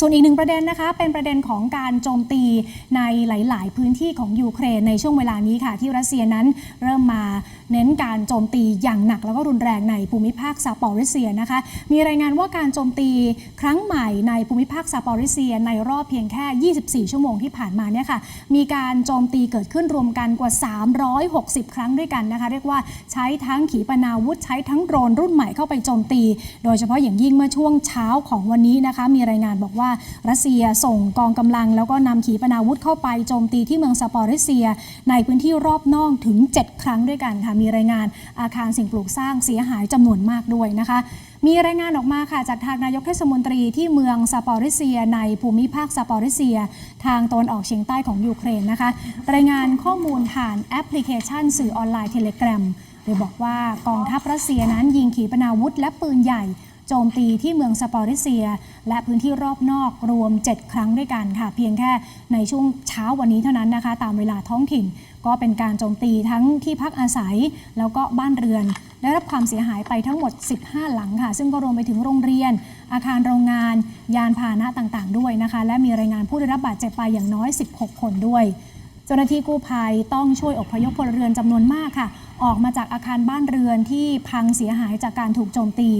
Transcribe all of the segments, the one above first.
ส่วนอีกหนึ่งประเด็นนะคะ เป็นประเด็นของการโจมตีในหลาย ๆ พื้นที่ของยูเครนในช่วงเวลานี้ค่ะ ที่รัสเซียนั้นเริ่มมาเน้นการโจมตีอย่างหนักแล้วก็รุนแรงในภูมิภาคซาปอริเซียนะคะ มีรายงานว่าการโจมตีครั้งใหม่ในภูมิภาคซาปอริเซีย ในรอบเพียงแค่ 24 ชั่วโมงที่ผ่านมาเนี่ยค่ะ มีการโจมตีเกิดขึ้นรวมกันกว่า 360 ครั้งด้วยกันนะคะ เรียกว่าใช้ทั้งขีปนาวุธใช้ทั้งโดรนรุ่นใหม่เข้าไปโจมตี โดยเฉพาะอย่างยิ่งเมื่อช่วงเช้าของวันนี้นะคะ มีรายงานบอกว่ารัสเซียส่งกองกำลัง แล้วก็นำขีปนาวุธเข้าไปโจมตีที่เมืองซาปอริเซีย ในพื้นที่รอบนอกถึง 7 ครั้งด้วยกันค่ะมีรายงานอาคารสิ่งปลูกสร้างเสียหายจำนวนมากด้วยนะคะมีรายงานออกมาค่ะจากทางนายกเทศมนตรีที่เมืองซาปอริเซีย ในภูมิภาคซาปอริเซีย ทางตะวันออกเฉียงใต้ของยูเครนนะคะ รายงานข้อมูลผ่านแอปพลิเคชัน สื่อออนไลน์เทเลกราโดยบอกว่ากองทัพรัสเซียนั้นยิงขีปนาวุธและปืนใหญ่ โจมตีที่เมืองซาปอริเซีย และพื้นที่รอบนอกรวม 7 ครั้งด้วยกันค่ะ เพียงแค่ในช่วงเช้าวันนี้เท่านั้นนะคะ ตามเวลาท้องถิ่น ก็เป็นการโจมตีทั้งที่พักอาศัย แล้วก็บ้านเรือน ได้รับความเสียหายไปทั้งหมด 15 หลังค่ะ ซึ่งก็รวมไปถึงโรงเรียน อาคารโรงงาน ยานพาหนะต่างๆ ด้วยนะคะ และมีรายงานผู้ได้รับบาดเจ็บไปอย่างน้อย 16 คนด้วยเจ้าหน้าที่กู้ภัยต้องช่วยอพยพพลเรือนจำนวนมากค่ะ ออกมาจากอาคารบ้านเรือนที่พังเสียหายจากการถูกโจมตี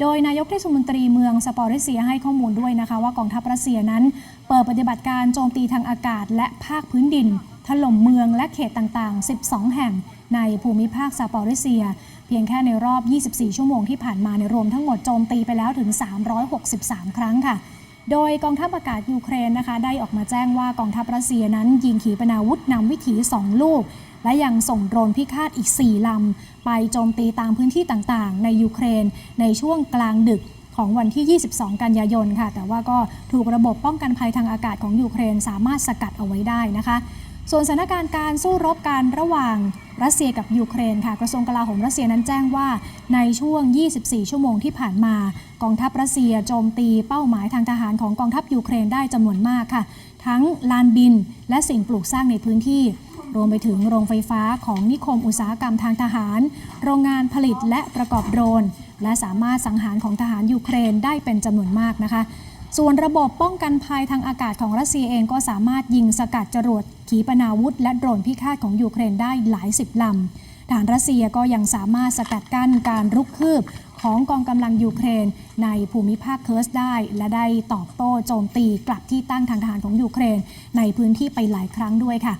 โดยนายกเทศมนตรีเมืองสปอริเซียให้ข้อมูลด้วยนะคะว่ากองทัพรัสเซียนั้น เปิดปฏิบัติการโจมตีทางอากาศ และภาคพื้นดิน ถล่มเมืองและเขตต่างๆ 12 แห่งในภูมิภาคซาปอริเซีย เพียงแค่ในรอบ 24 ชั่วโมงที่ผ่านมาในรวมทั้งหมดโจมตีไปแล้วถึง 363 ครั้งค่ะโดยกองทัพอากาศยูเครนนะคะ ได้ออกมาแจ้งว่ากองทัพรัสเซียนั้นยิงขีปนาวุธนำวิถี 2 ลูก และยังส่งโดรนพิฆาตอีก 4 ลำ ไปโจมตีตามพื้นที่ต่างๆ ในยูเครน ในช่วงกลางดึกของวันที่ 22 กันยายนค่ะ แต่ว่าก็ถูกระบบป้องกันภัยทางอากาศของยูเครนสามารถสกัดเอาไว้ได้นะคะ ส่วนสถานการณ์การสู้รบกันระหว่างรัสเซียกับยูเครนค่ะ กระทรวงกลาโหมรัสเซียนั้นแจ้งว่า ในช่วง 24 ชั่วโมงที่ผ่านมา กองทัพรัสเซียโจมตีเป้าหมายทางทหารของกองทัพยูเครนได้จำนวนมากค่ะ ทั้งลานบินและสิ่งปลูกสร้างในพื้นที่ รวมไปถึงโรงไฟฟ้าของนิคมอุตสาหกรรมทางทหาร โรงงานผลิตและประกอบโดรน และสามารถสังหารของทหารยูเครนได้เป็นจำนวนมากนะคะ ส่วนระบบป้องกันภัยทางอากาศของรัสเซียเองก็สามารถยิงสกัดจรวดขีปนาวุธ และโดรนพิฆาตของยูเครนได้หลายสิบลำทหารรัสเซียก็ยังสามารถสกัดกั้นการรุกคืบของกองกำลังยูเครน ในภูมิภาคเคิร์สได้ และได้ตอบโต้โจมตีกลับที่ตั้งทางทหารของยูเครน ในพื้นที่ไปหลายครั้งด้วยค่ะ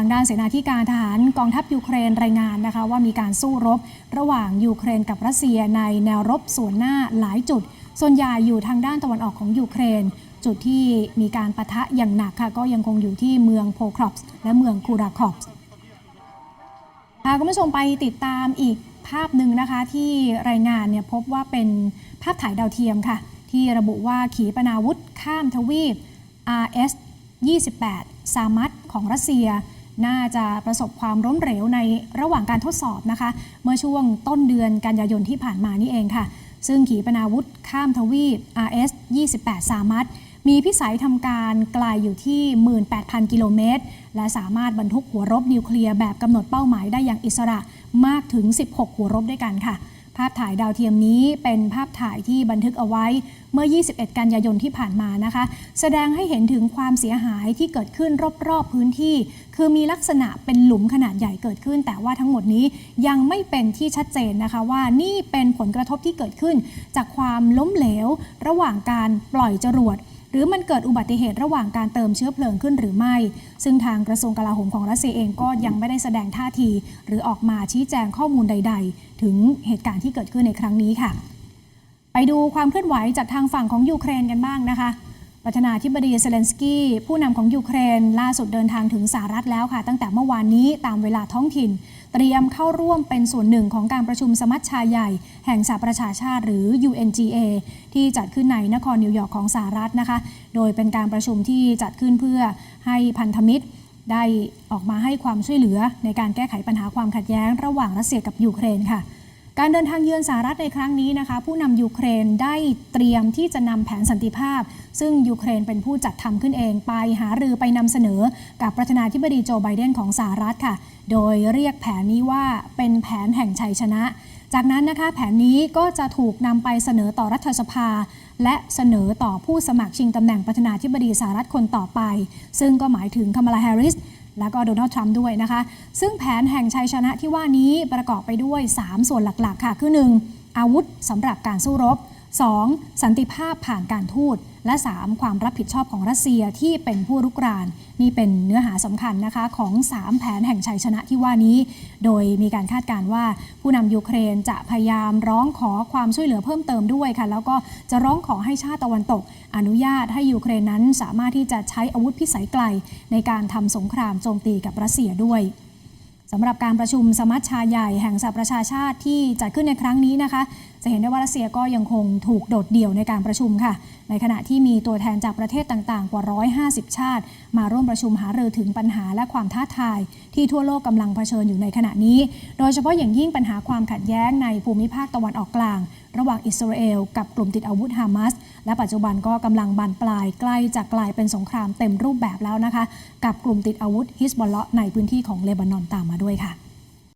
ทางด้านเสนาธิการทหารกองทัพยูเครนรายงานนะคะว่ามีการสู้รบ ระหว่างยูเครนกับรัสเซียในแนวรบส่วนหน้าหลายจุด ส่วนใหญ่อยู่ทางด้านตะวันออกของยูเครน จุดที่มีการประทะอย่างหนักค่ะก็ยังคงอยู่ที่เมืองโพครอปส์และเมืองคูราคอปส์พาคุณผู้ชมไปติดตามอีกภาพหนึ่งนะคะที่รายงานเนี่ยพบว่าเป็นภาพถ่ายดาวเทียมค่ะ ที่ระบุว่าขีปนาวุธข้ามทวีป RS 28ซามัตของรัสเซีย น่าจะประสบความล้มเหลวในระหว่างการทดสอบนะคะ เมื่อช่วงต้นเดือนกันยายนที่ผ่านมานี่เองค่ะ ซึ่งขีปนาวุธข้ามทวีป RS 28ซามัตมีพิสัยทำการไกลอยู่ที่ 18,000 กิโลเมตร และสามารถบรรทุกหัวรบนิวเคลียร์แบบกำหนดเป้าหมายได้อย่างอิสระมากถึง 16 หัวรบด้วยกันค่ะ ภาพถ่ายดาวเทียมนี้เป็นภาพถ่ายที่บันทึกเอาไว้เมื่อ 21 กันยายนที่ผ่านมานะคะ แสดงให้เห็นถึงความเสียหายที่เกิดขึ้นรอบๆพื้นที่ คือมีลักษณะเป็นหลุมขนาดใหญ่เกิดขึ้น แต่ว่าทั้งหมดนี้ยังไม่เป็นที่ชัดเจนนะคะว่านี่เป็นผลกระทบที่เกิดขึ้น จากความล้มเหลว ระหว่างการปล่อยจรวด หรือมันเกิดอุบัติเหตุระหว่างการเติมเชื้อเพลิงขึ้นหรือไม่ ซึ่งทางกระทรวงกลาโหมของรัสเซียเองก็ยังไม่ได้แสดงท่าที หรือออกมาชี้แจงข้อมูลใด ๆ ถึงเหตุการณ์ที่เกิดขึ้นในครั้งนี้ค่ะ ไปดูความเคลื่อนไหวจากทางฝั่งของยูเครนกันบ้างนะคะ ประธานาธิบดีเซเลนสกี้ผู้นำของยูเครน ล่าสุดเดินทางถึงสหรัฐแล้วค่ะ ตั้งแต่เมื่อวานนี้ตามเวลาท้องถิ่น เตรียมเข้าร่วมเป็นส่วนหนึ่งของการประชุมสมัชชาใหญ่ แห่งสหประชาชาติหรือ UNGA ที่จัดขึ้นในนครนิวยอร์กของสหรัฐนะคะ โดยเป็นการประชุมที่จัดขึ้นเพื่อให้พันธมิตรได้ออกมาให้ความช่วยเหลือในการแก้ไขปัญหาความขัดแย้ง ระหว่างรัสเซียกับยูเครนค่ะ การเดินทางเยือนสหรัฐในครั้งนี้นะคะ ผู้นำยูเครนได้เตรียมที่จะนำแผนสันติภาพ ซึ่งยูเครนเป็นผู้จัดทำขึ้นเองไปหารือไปนำเสนอ กับประธานาธิบดีโจไบเดนของสหรัฐค่ะ โดยเรียกแผนนี้ว่าเป็นแผนแห่งชัยชนะ จากนั้นนะคะแผนนี้ก็จะถูกนำไปเสนอต่อรัฐสภา และเสนอต่อผู้สมัครชิงตำแหน่งประธานาธิบดีสหรัฐคนต่อไป ซึ่งก็หมายถึงคามาลาแฮร์ริส แล้วก็โดนัลด์ทรัมป์ด้วยนะคะ ซึ่งแผนแห่งชัยชนะที่ว่านี้ประกอบไปด้วย 3 ส่วนหลักๆ ค่ะ คือ 1. อาวุธสำหรับการสู้รบ 2. สันติภาพผ่านการทูต และ 3. ความรับผิดชอบของรัสเซียที่เป็นผู้รุกราน นี่เป็นเนื้อหาสำคัญนะคะของ 3 แผนแห่งชัยชนะที่ว่านี้ โดยมีการคาดการว่าผู้นำยูเครนจะพยายามร้องขอความช่วยเหลือเพิ่มเติมด้วยค่ะ แล้วก็จะร้องขอให้ชาติตะวันตก อนุญาตให้ยูเครนนั้นสามารถที่จะใช้อาวุธพิสัยไกล ในการทำสงครามโจมตีกับรัสเซียด้วย สำหรับการประชุมสมัชชาใหญ่แห่งสหประชาชาติที่จัดขึ้นในครั้งนี้นะคะ จะเห็นได้ว่ารัสเซียก็ยังคงถูกโดดเดี่ยวในการประชุมค่ะ ในขณะที่มีตัวแทนจากประเทศต่างๆ กว่า 150 ชาติ มาร่วมประชุมหารือถึงปัญหาและความท้าทาย ที่ทั่วโลกกำลังเผชิญอยู่ในขณะนี้ โดยเฉพาะอย่างยิ่งปัญหาความขัดแย้งในภูมิภาคตะวันออกกลางระหว่างอิสราเอลกับกลุ่มติดอาวุธฮามาส และปัจจุบันก็กำลังบานปลายใกล้จะกลายเป็นสงครามเต็มรูปแบบแล้วนะคะ กับกลุ่มติดอาวุธฮิสบอลเลาะห์ในพื้นที่ของเลบานอนตามมาด้วยค่ะ